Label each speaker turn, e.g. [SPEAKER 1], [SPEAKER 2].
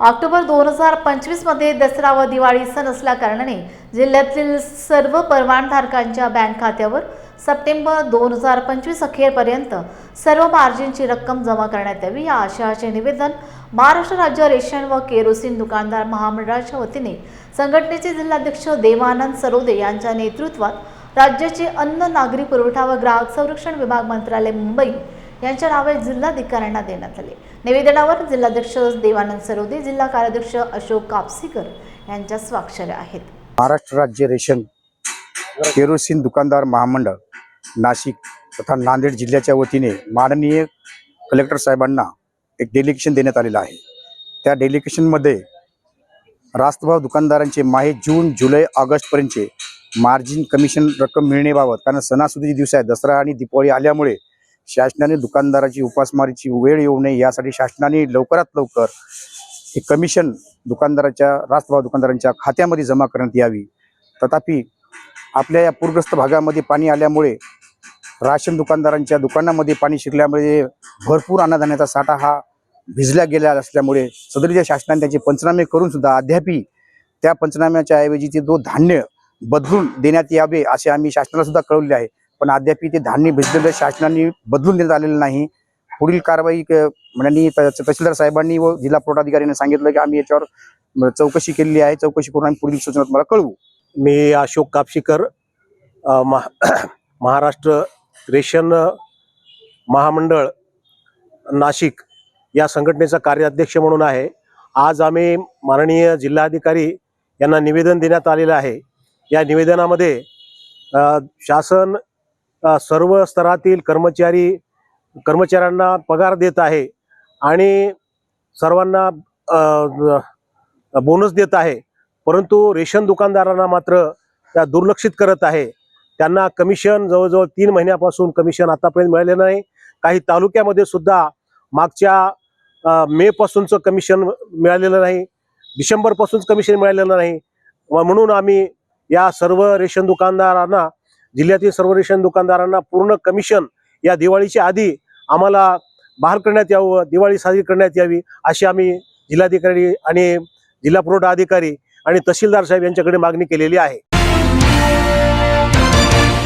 [SPEAKER 1] October दोन हजार पंचवीसमध्ये दसरा व दिवाळी सण असल्याकारणाने जिल्ह्यातील सर्व परवानधारकांच्या बँक खात्यावर सप्टेंबर दोन हजार पंचवीस अखेरपर्यंत सर्व मार्जिनची रक्कम जमा करण्यात यावी या आशयाचे निवेदन महाराष्ट्र राज्य रेशन व केरोसिन दुकानदार महामंडळाच्या वतीने संघटनेचे जिल्हाध्यक्ष देवानंद सरोदे यांच्या नेतृत्वात राज्याचे अन्न नागरी पुरवठा व ग्राहक संरक्षण विभाग मंत्रालय मुंबई यांच्या नावे जिल्हाधिकाऱ्यांना देण्यात आले. निवेदनावर जिल्हाध्यक्ष देवानंद सरोदे जिल्हा कार्याध्यक्ष अशोक कापसीकर यांच्या स्वाक्षऱ्या आहेत.
[SPEAKER 2] महाराष्ट्र राज्य रेशन केरोसिन दुकानदार महामंडळ नाशिक तथा नांदेड जिल्ह्याच्या वतीने माननीय कलेक्टर साहेबांना एक डेलिगेशन देण्यात आलेलं आहे. त्या डेलिगेशनमध्ये रास्तभाव दुकानदारांचे माहे जून जुलै ऑगस्टपर्यंतचे मार्जिन कमिशन रक्कम मिळण्याबाबत कारण सणासुदीचे दिवस आहे दसरा आणि दिवाळी आल्यामुळे शासनाने दुकानदाराची उपासमारीची वेळ येऊ नये यासाठी शासनाने लवकरात लवकर हे कमिशन दुकानदाराच्या रास्तभाव दुकानदारांच्या खात्यामध्ये जमा करण्यात यावी. तथापि आपल्या या पूरग्रस्त भागामध्ये पाणी आल्यामुळे राशन दुकानदारांच्या दुकानामध्ये पाणी शिरल्यामुळे भरपूर अन्नधान्याचा साठा हा भिजला गेला असल्यामुळे सदरीच्या शासनाने त्याचे पंचनामे करून सुद्धा अद्यापी त्या पंचनाम्याच्या ऐवजी ते दो धान्य बदलून देण्यात यावे असे आम्ही शासनाला सुद्धा कळवले आहे. पण अद्याप ते धान्य भिजलेलं शासनाने बदलून देण्यात आलेलं नाही. पुढील कारवाई क- म्हणजे त- तहसीलदार साहेबांनी व जिल्हा पुरवठाधिकाऱ्यांनी सांगितलं की आम्ही याच्यावर चौकशी केलेली आहे. चौकशी करून आम्ही पुढील सूचना तुम्हाला कळवू.
[SPEAKER 3] मी अशोक कापशीकर महा महाराष्ट्र रेशन महामंडळ नाशिक या संघटनेचा कार्याध्यक्ष म्हणून आहे. आज आम्ही माननीय जिल्हाधिकारी यांना निवेदन देण्यात आलेलं आहे. या निवेदनामध्ये शासन सर्व स्तरातील कर्मचारी कर्मचाऱ्यांना पगार देत आहे आणि सर्वांना बोनस देत आहे. परंतु रेशन दुकानदारांना मात्र त्या दुर्लक्षित करत आहे. त्यांना कमिशन जवळजवळ तीन महिन्यापासून कमिशन आतापर्यंत मिळाले नाही. काही तालुक्यामध्ये सुद्धा मागच्या मे पासूनचं कमिशन मिळालेलं नाही. डिसेंबरपासूनच कमिशन मिळालेलं नाही. म्हणून आम्ही या सर्व रेशन दुकानदारांना जिल्ह्यातील सर्व रेशन दुकानदारांना पूर्ण कमिशन या दिवाळीच्या आधी आम्हाला बहाल करण्यात यावं दिवाळी साजरी करण्यात यावी अशी आम्ही जिल्हाधिकारी आणि जिल्हा पुरवठा अधिकारी आणि तहसीलदार साहेब यांच्याकडे मागणी केलेली आहे.